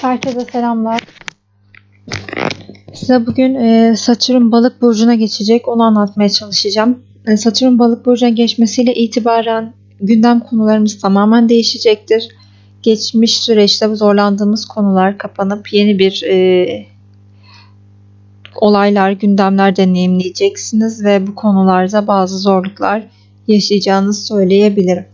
Herkese selamlar. Size bugün e, Satürn balık burcuna geçecek. Onu anlatmaya çalışacağım. E, Satürn balık burcuna geçmesiyle itibaren gündem konularımız tamamen değişecektir. Geçmiş süreçte zorlandığımız konular kapanıp yeni bir e, olaylar, gündemler deneyimleyeceksiniz ve bu konularda bazı zorluklar yaşayacağınızı söyleyebilirim.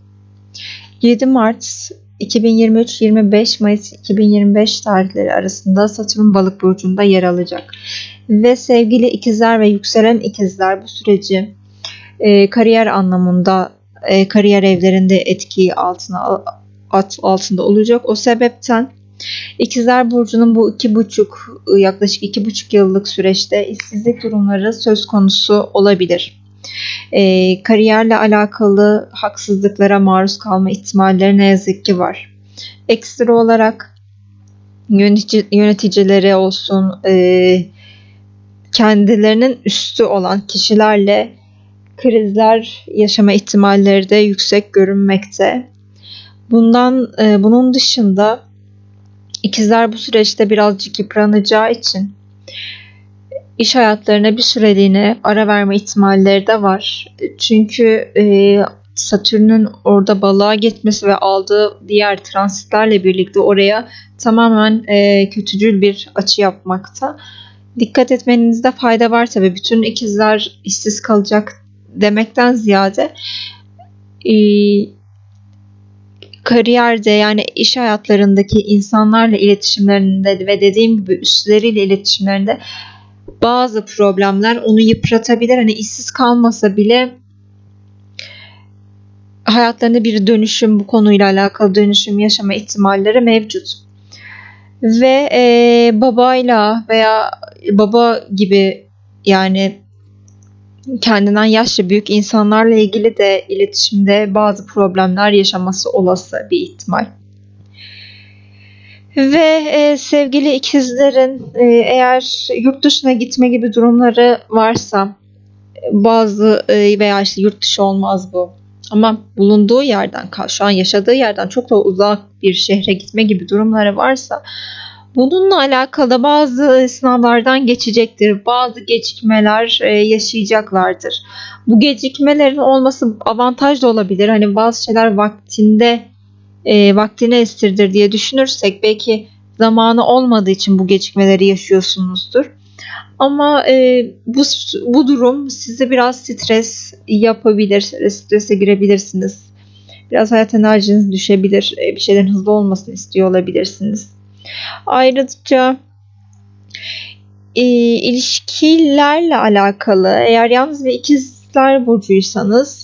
7 Mart 2023-25 Mayıs 2025 tarihleri arasında Satürn balık burcunda yer alacak. Ve sevgili ikizler ve yükselen ikizler bu süreci e, kariyer anlamında e, kariyer evlerinde etki altına alt, altında olacak. O sebepten İkizler Burcu'nun bu iki buçuk yaklaşık iki buçuk yıllık süreçte işsizlik durumları söz konusu olabilir. E, kariyerle alakalı haksızlıklara maruz kalma ihtimalleri ne yazık ki var. Ekstra olarak yönetici, yöneticileri olsun e, kendilerinin üstü olan kişilerle krizler yaşama ihtimalleri de yüksek görünmekte. Bundan e, bunun dışında ikizler bu süreçte birazcık yıpranacağı için iş hayatlarına bir süreliğine ara verme ihtimalleri de var. Çünkü e, Satürn'ün orada balığa gitmesi ve aldığı diğer transitlerle birlikte oraya tamamen e, kötücül bir açı yapmakta. Dikkat etmenizde fayda var tabi. Bütün ikizler işsiz kalacak demekten ziyade e, kariyerde yani iş hayatlarındaki insanlarla iletişimlerinde ve dediğim gibi üstleriyle iletişimlerinde bazı problemler onu yıpratabilir. Hani işsiz kalmasa bile hayatlarında bir dönüşüm bu konuyla alakalı dönüşüm yaşama ihtimalleri mevcut. Ve e, babayla veya baba gibi yani kendinden yaşça büyük insanlarla ilgili de iletişimde bazı problemler yaşaması olası bir ihtimal. Ve e, sevgili ikizlerin e, eğer yurt dışına gitme gibi durumları varsa bazı e, veya işte yurt dışı olmaz bu ama bulunduğu yerden şu an yaşadığı yerden çok da uzak bir şehre gitme gibi durumları varsa bununla alakalı bazı sınavlardan geçecektir. Bazı gecikmeler e, yaşayacaklardır. Bu gecikmelerin olması avantaj da olabilir. Hani bazı şeyler vaktinde e, vaktini estirdir diye düşünürsek belki zamanı olmadığı için bu gecikmeleri yaşıyorsunuzdur. Ama e, bu bu durum size biraz stres yapabilir, strese girebilirsiniz. Biraz hayat enerjiniz düşebilir, e, bir şeylerin hızlı olmasını istiyor olabilirsiniz. Ayrıca e, ilişkilerle alakalı eğer yalnız ve ikizler burcuysanız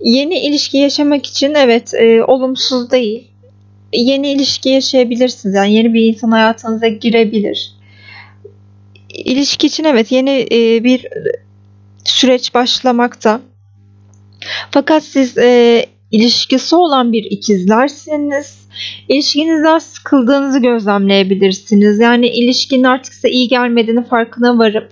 Yeni ilişki yaşamak için evet e, olumsuz değil. Yeni ilişki yaşayabilirsiniz. Yani yeni bir insan hayatınıza girebilir. İlişki için evet yeni e, bir süreç başlamakta. Fakat siz e, ilişkisi olan bir ikizlerseniz ilişkinizden sıkıldığınızı gözlemleyebilirsiniz. Yani ilişkinin artık size iyi gelmediğini farkına varıp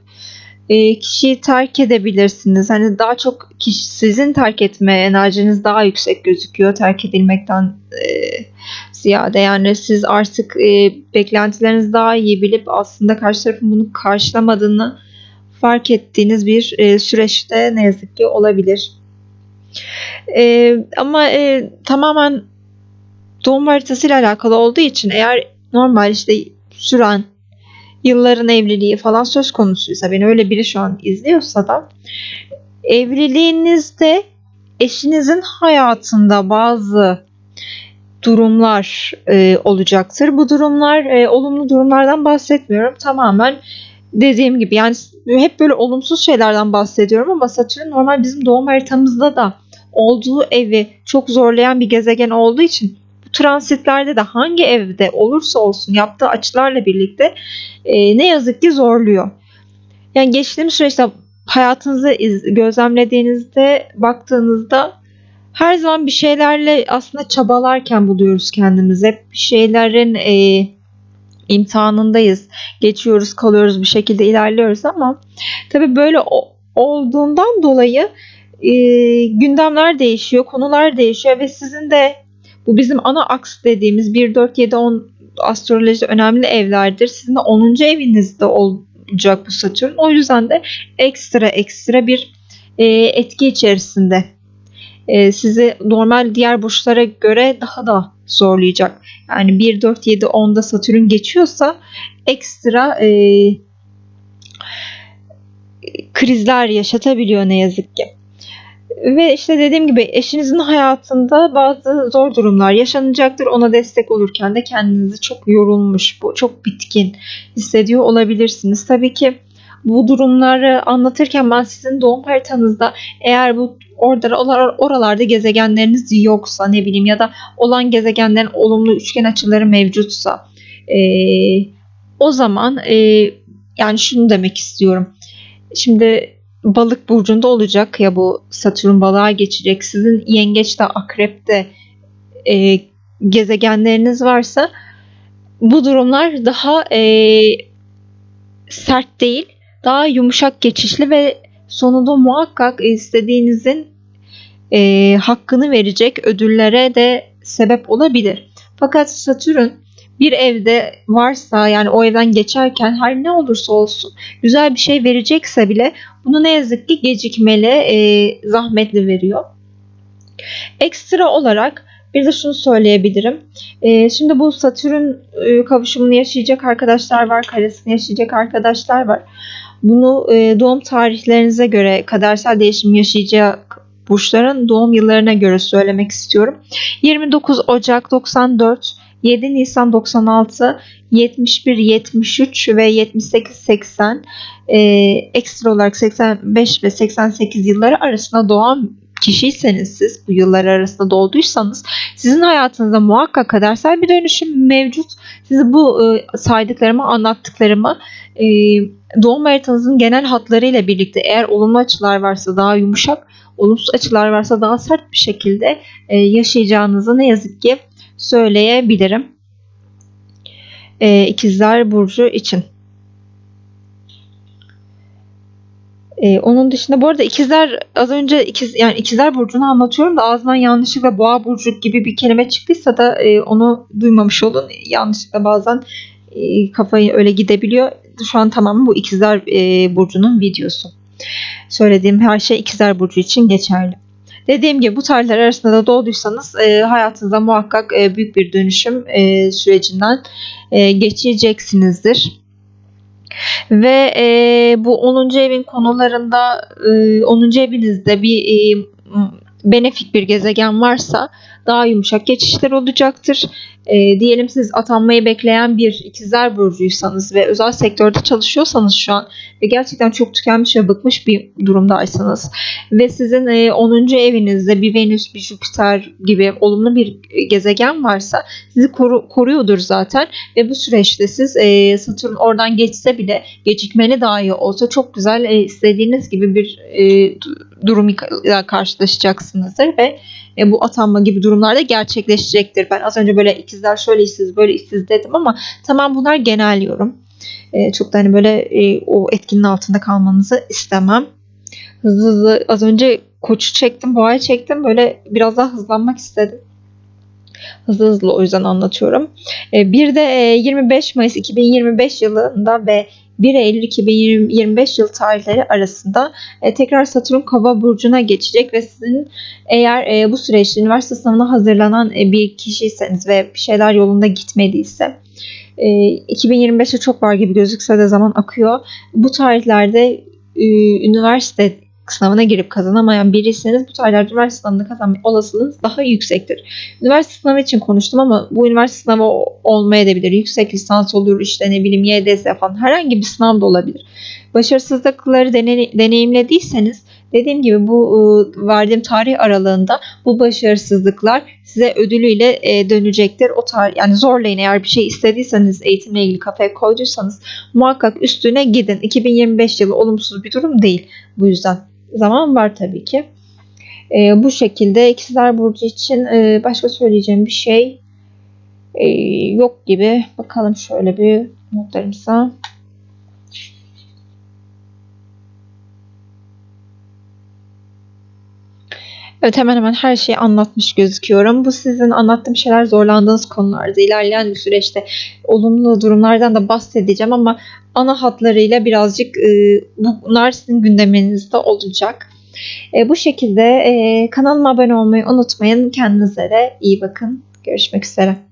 e, kişiyi terk edebilirsiniz. Hani daha çok kişi sizin terk etme enerjiniz daha yüksek gözüküyor terk edilmekten e, ziyade. Yani siz artık e, beklentilerinizi daha iyi bilip aslında karşı tarafın bunu karşılamadığını fark ettiğiniz bir e, süreçte ne yazık ki olabilir. E, ama e, tamamen doğum haritasıyla alakalı olduğu için eğer normal işte süren yılların evliliği falan söz konusuysa beni öyle biri şu an izliyorsa da evliliğinizde eşinizin hayatında bazı durumlar e, olacaktır. Bu durumlar e, olumlu durumlardan bahsetmiyorum. Tamamen dediğim gibi yani hep böyle olumsuz şeylerden bahsediyorum ama Satürn normal bizim doğum haritamızda da olduğu evi çok zorlayan bir gezegen olduğu için transitlerde de hangi evde olursa olsun yaptığı açılarla birlikte e, ne yazık ki zorluyor. Yani geçtiğimiz süreçte hayatınızı iz, gözlemlediğinizde baktığınızda her zaman bir şeylerle aslında çabalarken buluyoruz kendimizi. Hep bir şeylerin e, imtihanındayız. Geçiyoruz, kalıyoruz, bir şekilde ilerliyoruz ama tabii böyle olduğundan dolayı e, gündemler değişiyor, konular değişiyor ve sizin de bu bizim ana aks dediğimiz 1, 4, 7, 10 astrolojide önemli evlerdir. Sizin de 10. evinizde olacak bu Satürn. O yüzden de ekstra ekstra bir e, etki içerisinde. E, sizi normal diğer burçlara göre daha da zorlayacak. Yani 1, 4, 7, 10'da Satürn geçiyorsa ekstra e, krizler yaşatabiliyor ne yazık ki. Ve işte dediğim gibi eşinizin hayatında bazı zor durumlar yaşanacaktır. Ona destek olurken de kendinizi çok yorulmuş, çok bitkin hissediyor olabilirsiniz. Tabii ki bu durumları anlatırken ben sizin doğum haritanızda eğer bu orada oralarda gezegenleriniz yoksa ne bileyim ya da olan gezegenlerin olumlu üçgen açıları mevcutsa e, o zaman e, yani şunu demek istiyorum. Şimdi balık burcunda olacak ya bu Satürn balığa geçecek. Sizin yengeçte akrepte e, gezegenleriniz varsa bu durumlar daha e, sert değil daha yumuşak geçişli ve sonunda muhakkak istediğinizin e, hakkını verecek ödüllere de sebep olabilir. Fakat Satürn bir evde varsa yani o evden geçerken her ne olursa olsun güzel bir şey verecekse bile bunu ne yazık ki gecikmeli, e, zahmetli veriyor. Ekstra olarak bir de şunu söyleyebilirim. E, şimdi bu Satürn e, kavuşumunu yaşayacak arkadaşlar var, karesini yaşayacak arkadaşlar var. Bunu e, doğum tarihlerinize göre kadersel değişim yaşayacak burçların doğum yıllarına göre söylemek istiyorum. 29 Ocak 94, 7 Nisan 96, 71, 73 ve 78, 80 e, ekstra olarak 85 ve 88 yılları arasında doğan kişiyseniz siz bu yıllar arasında doğduysanız sizin hayatınızda muhakkak kadersel bir dönüşüm mevcut. Sizi bu e, saydıklarımı anlattıklarımı e, doğum haritanızın genel hatlarıyla birlikte eğer olumlu açılar varsa daha yumuşak, olumsuz açılar varsa daha sert bir şekilde e, yaşayacağınızı ne yazık ki söyleyebilirim. E, İkizler Burcu için. Ee, onun dışında bu arada ikizler az önce ikiz yani ikizler burcunu anlatıyorum da ağzından yanlışlıkla boğa burcu gibi bir kelime çıktıysa da e, onu duymamış olun. Yanlışlıkla bazen e, kafayı öyle gidebiliyor. Şu an tamamen bu ikizler e, burcunun videosu. Söylediğim her şey ikizler burcu için geçerli. Dediğim gibi bu tarihler arasında da doğduysanız e, hayatınızda muhakkak e, büyük bir dönüşüm e, sürecinden e, geçeceksinizdir. Ve e, bu 10. evin konularında e, 10. evinizde bir e, benefik bir gezegen varsa daha yumuşak geçişler olacaktır. E, diyelim siz atanmayı bekleyen bir ikizler burcuysanız ve özel sektörde çalışıyorsanız şu an ve gerçekten çok tükenmiş ve bıkmış bir durumdaysanız ve sizin e, 10. evinizde bir Venüs, bir Jüpiter gibi olumlu bir gezegen varsa sizi koru, koruyordur zaten ve bu süreçte siz e, Satürn oradan geçse bile gecikmeni dahi olsa çok güzel e, istediğiniz gibi bir e, durumla karşılaşacaksınızdır ve e, bu atanma gibi durumlarda gerçekleşecektir. Ben az önce böyle ikizler şöyle işsiz böyle işsiz dedim ama tamam bunlar genel yorum. E, çok da hani böyle e, o etkinin altında kalmanızı istemem. Hızlı hızlı az önce koçu çektim, boğayı çektim. Böyle biraz daha hızlanmak istedim. Hızlı hızlı o yüzden anlatıyorum. E, bir de e, 25 Mayıs 2025 yılında ve 1 Eylül 2025 yıl tarihleri arasında e, tekrar Satürn Kova burcuna geçecek ve sizin eğer e, bu süreçte üniversite sınavına hazırlanan e, bir kişiyseniz ve bir şeyler yolunda gitmediyse e, 2025'e çok var gibi gözükse de zaman akıyor. Bu tarihlerde üniversite sınavına girip kazanamayan biriyseniz bu tarihlerde üniversite sınavında kazanma olasılığınız daha yüksektir. Üniversite sınavı için konuştum ama bu üniversite sınavı olmayabilir. Yüksek lisans olur işte ne bileyim YDS falan herhangi bir sınav da olabilir. Başarısızlıkları deneyimlediyseniz dediğim gibi bu ıı, verdiğim tarih aralığında bu başarısızlıklar size ödülüyle e, dönecektir. O tarih yani zorlayın eğer bir şey istediyseniz eğitimle ilgili kafaya koyduysanız muhakkak üstüne gidin. 2025 yılı olumsuz bir durum değil bu yüzden zaman var tabii ki. E, bu şekilde ikizler burcu için e, başka söyleyeceğim bir şey e, yok gibi. Bakalım şöyle bir notlarımıza. Evet hemen hemen her şeyi anlatmış gözüküyorum. Bu sizin anlattığım şeyler zorlandığınız konularda. İlerleyen bir süreçte olumlu durumlardan da bahsedeceğim ama ana hatlarıyla birazcık e, bunlar sizin gündeminizde olacak. E, bu şekilde e, kanalıma abone olmayı unutmayın. Kendinize de iyi bakın. Görüşmek üzere.